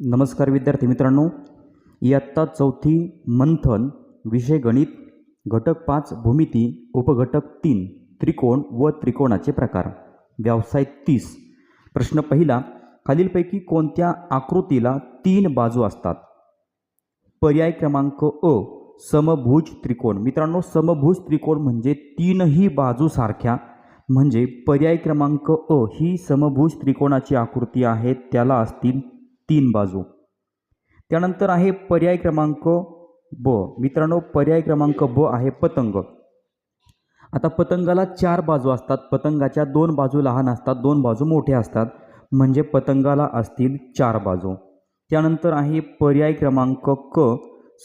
नमस्कार विद्यार्थी मित्रांनो. इयत्ता चौथी मंथन विषय गणित घटक पाच भूमिती उपघटक तीन त्रिकोण व त्रिकोणाचे प्रकार. व्यवसाय तीस. प्रश्न पहिला खालीलपैकी कोणत्या आकृतीला तीन बाजू असतात? पर्याय क्रमांक अ समभुज त्रिकोण. मित्रांनो समभुज त्रिकोण म्हणजे तीनही बाजू सारख्या म्हणजे पर्याय क्रमांक अ ही समभुज त्रिकोणाची आकृती आहे त्याला असतील तीन बाजू. त्यानंतर आहे पर्याय क्रमांक ब. मित्रांनो पर्याय क्रमांक ब आहे पतंग. आता पतंगाला चार बाजू असतात. पतंगाच्या दोन बाजू लहान असतात दोन बाजू मोठ्या असतात. म्हणजे पतंगाला असतील चार बाजू. त्यानंतर आहे पर्याय क्रमांक क.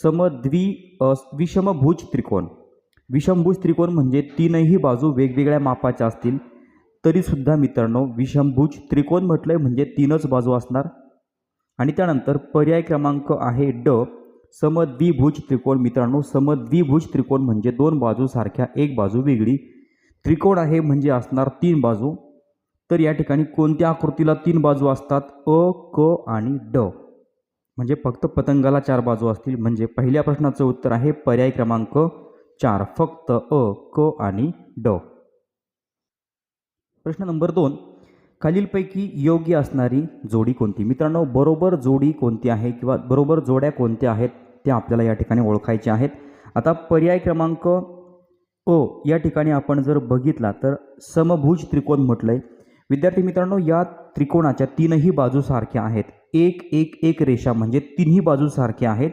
समद्वि अ, विषमभुज त्रिकोण. विषमभुज त्रिकोण म्हणजे तीनही बाजू वेगवेगळ्या मापाच्या असतील. तरीसुद्धा मित्रांनो विषमभुज त्रिकोण आहे म्हणजे तीनच बाजू असणार. आणि त्यानंतर पर्याय क्रमांक आहे ड. समद्विभुज त्रिकोण. मित्रांनो समद्विभुज त्रिकोण म्हणजे दोन बाजू सारख्या एक बाजू वेगळी. त्रिकोण आहे म्हणजे असणार तीन बाजू. तर या ठिकाणी कोणत्या आकृतीला तीन बाजू असतात? अ क आणि ड. म्हणजे फक्त पतंगाला चार बाजू असतील. म्हणजे पहिल्या प्रश्नाचं उत्तर आहे पर्याय क्रमांक चार. फक्त अ क आणि ड. प्रश्न नंबर दोन. खालीलपैकी योग्य असणारी जोडी कोणती? मित्रांनो बरोबर जोडी कोणती आहे किंवा बरोबर जोड्या कोणत्या आहेत त्या आपल्याला या ठिकाणी ओळखायच्या आहेत. आता पर्याय क्रमांक ओ या ठिकाणी आपण जर बघितला तर समभुज त्रिकोण म्हटलं आहे विद्यार्थी मित्रांनो या त्रिकोणाच्या तीनही बाजू सारख्या आहेत. एक एक एक रेषा म्हणजे तिन्ही बाजू सारख्या आहेत.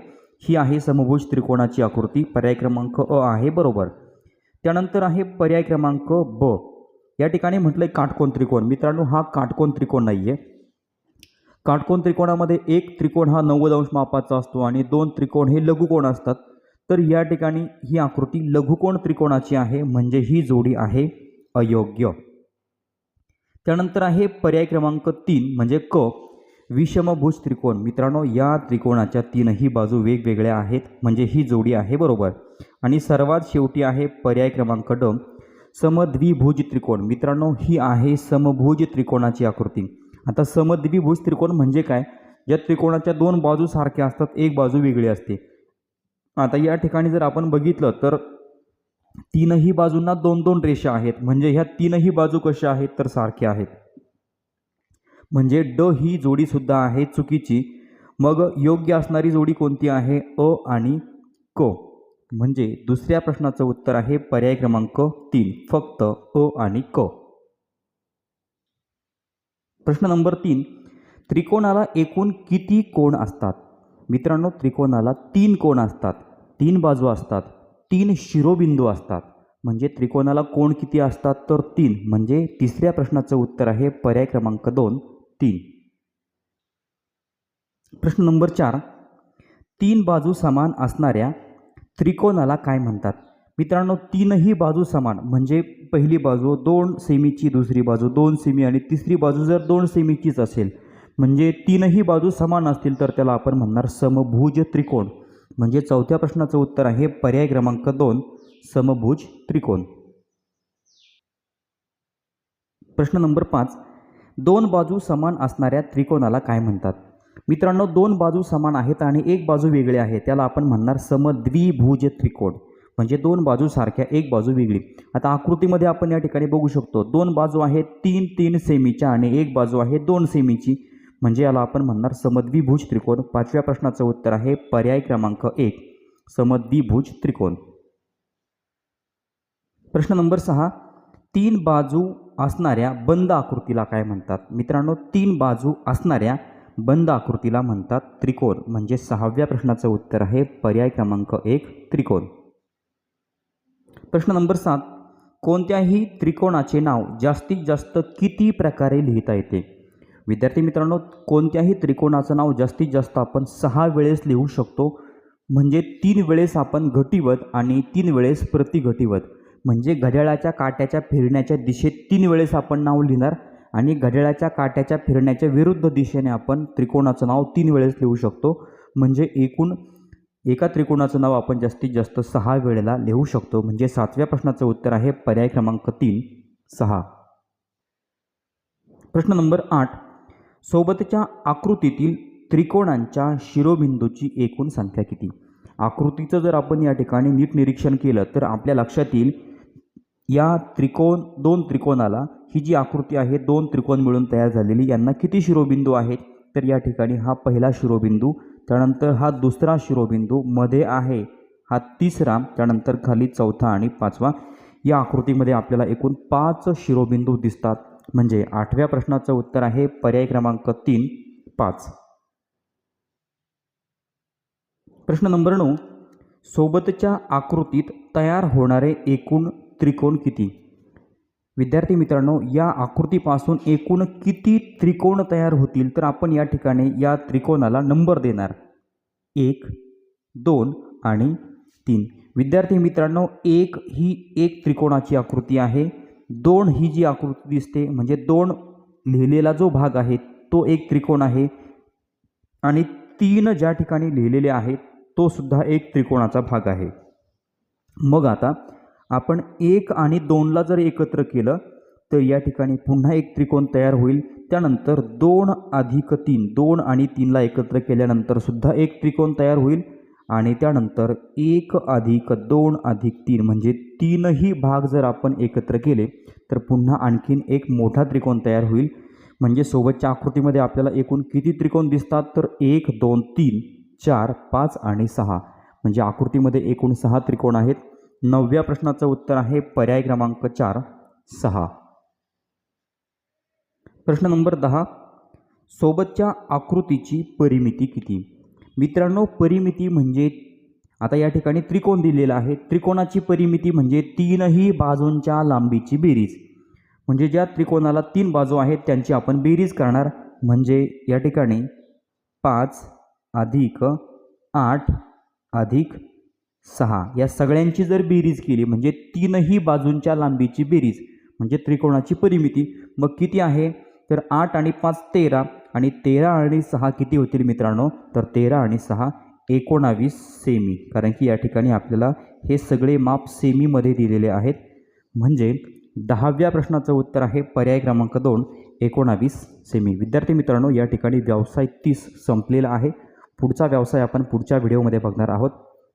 ही आहे समभुज त्रिकोणाची आकृती. पर्याय क्रमांक अ आहे बरोबर. त्यानंतर आहे पर्याय क्रमांक ब. या ठिकाणी म्हटलं आहे काटकोण त्रिकोण. मित्रांनो हा काटकोण त्रिकोण नाही आहे काटकोण त्रिकोणामध्ये एक त्रिकोण हा नव्वद अंश मापाचा असतो आणि दोन त्रिकोण हे लघुकोण असतात. तर या ठिकाणी ही आकृती लघुकोण त्रिकोणाची आहे म्हणजे ही जोडी आहे अयोग्य. त्यानंतर आहे पर्याय क्रमांक तीन म्हणजे क विषमभुज त्रिकोण. मित्रांनो या त्रिकोणाच्या तीनही बाजू वेगवेगळ्या आहेत म्हणजे ही जोडी आहे बरोबर. आणि सर्वात शेवटी आहे पर्याय क्रमांक ड समद्विभुज त्रिकोण. मित्रांनो ही आहे समभुज त्रिकोणाची आकृती. आता समद्विभुज त्रिकोण म्हणजे काय? या त्रिकोणाच्या दोन बाजू सारख्या असतात एक बाजू वेगळी असते. आता या ठिकाणी जर आपण बघितलं तर तीनही बाजूंना दोन दोन रेषा आहेत. म्हणजे ह्या तीनही बाजू कशा आहेत? तर सारख्या आहेत. म्हणजे ड ही जोडीसुद्धा आहे चुकीची. मग योग्य असणारी जोडी कोणती आहे? अ आणि क. म्हणजे दुसऱ्या प्रश्नाचं उत्तर आहे पर्याय क्रमांक तीन फक्त अ आणि क. प्रश्न नंबर तीन त्रिकोणाला एकूण किती कोण असतात? मित्रांनो त्रिकोणाला तीन कोण असतात? तीन बाजू असतात तीन शिरोबिंदू असतात. म्हणजे त्रिकोणाला कोण किती असतात? तर तीन. म्हणजे तिसऱ्या प्रश्नाचं उत्तर आहे पर्याय क्रमांक दोन तीन. प्रश्न नंबर चार तीन बाजू समान असणाऱ्या त्रिकोणाला काय म्हणतात? मित्रांनो तीनही बाजू समान. म्हणजे पहिली बाजू दोन सेमीची दुसरी बाजू दोन सेमी आणि तिसरी बाजू जर दोन सेमीचीच असेल म्हणजे तीनही बाजू समान असतील तर त्याला आपण म्हणणार समभुज त्रिकोण. म्हणजे चौथ्या प्रश्नाचं उत्तर आहे पर्याय क्रमांक दोन समभुज त्रिकोण. प्रश्न नंबर पाच. दोन बाजू समान असणाऱ्या त्रिकोणाला काय म्हणतात? मित्रांनो दोन बाजू समान आहेत आणि एक बाजू वेगळी आहे. त्याला आपण म्हणणार समद्विभुज त्रिकोण. म्हणजे दोन बाजू सारख्या एक बाजू वेगळी. आता आकृतीमध्ये आपण या ठिकाणी बघू शकतो दोन बाजू आहेत तीन तीन सेमीच्या आणि एक बाजू आहे दोन सेमीची. म्हणजे याला आपण म्हणणार समद्विभुज त्रिकोण. पाचव्या प्रश्नाचं उत्तर आहे पर्याय क्रमांक एक समद्विभुज त्रिकोण. प्रश्न नंबर सहा तीन बाजू असणाऱ्या बंद आकृतीला काय म्हणतात? मित्रांनो तीन बाजू असणाऱ्या बंद आकृतीला म्हणतात त्रिकोण. म्हणजे सहाव्या प्रश्नाचं उत्तर आहे पर्याय क्रमांक एक त्रिकोण. प्रश्न नंबर सात. कोणत्याही त्रिकोणाचे नाव जास्तीत जास्त किती प्रकारे लिहिता येते? विद्यार्थी मित्रांनो कोणत्याही त्रिकोणाचं नाव जास्तीत जास्त आपण सहा वेळेस लिहू शकतो. म्हणजे तीन वेळेस आपण घटीवत आणि तीन वेळेस प्रतिघटीवत. म्हणजे घड्याळाच्या काट्याच्या फिरण्याच्या दिशेत तीन वेळेस आपण नाव लिहिणार. आणि घड्याळाच्या काट्याच्या फिरण्याच्या विरुद्ध दिशेने आपण त्रिकोणाचं नाव तीन वेळेस लिहू शकतो. म्हणजे एकूण एका त्रिकोणाचं नाव आपण जास्तीत जास्त सहा वेळेला लिहू शकतो. म्हणजे सातव्या प्रश्नाचं उत्तर आहे पर्याय क्रमांक तीन सहा. प्रश्न नंबर आठ. सोबतच्या आकृतीतील त्रिकोणांच्या शिरोबिंदूची एकूण संख्या किती? आकृतीचं जर आपण या ठिकाणी नीट निरीक्षण केलं तर आपल्या लक्षात येईल या त्रिकोण दोन त्रिकोणाला ही जी आकृती आहे दोन त्रिकोण मिळून तयार झालेली यांना किती शिरोबिंदू आहेत? तर या ठिकाणी हा पहिला शिरोबिंदू त्यानंतर हा दुसरा शिरोबिंदू मध्ये आहे. हा तिसरा त्यानंतर खाली चौथा आणि पाचवा. या आकृतीमध्ये आपल्याला एकूण पाच शिरोबिंदू दिसतात. म्हणजे आठव्या प्रश्नाचं उत्तर आहे पर्याय क्रमांक तीन पाच. प्रश्न नंबर नऊ. सोबतच्या आकृतीत तयार होणारे एकूण त्रिकोण किती? विद्यार्थी मित्रांनो या आकृतीपासून एकूण किती त्रिकोण तयार होतील? तर आपण या ठिकाणी या त्रिकोणाला नंबर देणार. एक दोन आणि तीन. विद्यार्थी मित्रांनो एक ही एक त्रिकोणाची आकृती आहे. दोन ही जी आकृती दिसते म्हणजे दोन लिहिलेला जो भाग आहे तो एक त्रिकोण आहे. आणि तीन ज्या ठिकाणी लिहिलेले आहेत तो सुद्धा एक त्रिकोणाचा भाग आहे. मग आता आपण एक आणि दोनला जर एकत्र केलं तर या ठिकाणी पुन्हा एक त्रिकोण तयार होईल. त्यानंतर दोन अधिक तीन दोन आणि तीनला एकत्र केल्यानंतर सुद्धा एक त्रिकोण तयार होईल. आणि त्यानंतर एक अधिक दोन अधिक तीन म्हणजे तीनही भाग जर आपण एकत्र केले तर पुन्हा आणखीन एक मोठा त्रिकोण तयार होईल. म्हणजे सोबतच्या आकृतीमध्ये आपल्याला एकूण किती त्रिकोण दिसतात? तर एक दोन तीन चार पाच आणि सहा. म्हणजे आकृतीमध्ये एकूण सहा त्रिकोण आहेत. नवव्या प्रश्नाचं उत्तर आहे पर्याय क्रमांक चार सहा. प्रश्न नंबर दहा. सोबतच्या आकृतीची परिमिती किती? मित्रांनो परिमिती म्हणजे आता या ठिकाणी त्रिकोण दिलेला आहे. त्रिकोणाची परिमिती म्हणजे तीनही बाजूंच्या लांबीची बेरीज. म्हणजे ज्या त्रिकोणाला तीन बाजू आहेत त्यांची आपण बेरीज करणार. म्हणजे या ठिकाणी पाच अधिक आठ अधिक सहा. या सगळ्यांची जर बेरीज केली म्हणजे तीनही बाजूंच्या लांबीची बेरीज म्हणजे त्रिकोणाची परिमिती मग किती आहे? तर आठ आणि पाच तेरा आणि तेरा आणि सहा किती होतील मित्रांनो? तर तेरा आणि सहा एकोणावीस सेमी. कारण की या ठिकाणी आपल्याला हे सगळे माप सेमीमध्ये दिलेले आहेत. म्हणजे दहाव्या प्रश्नाचं उत्तर आहे पर्याय क्रमांक दोन एकोणावीस सेमी. विद्यार्थी मित्रांनो या ठिकाणी व्यवसाय तीस संपलेला आहे. पुढचा व्यवसाय आपण पुढच्या व्हिडिओमध्ये बघणार आहोत.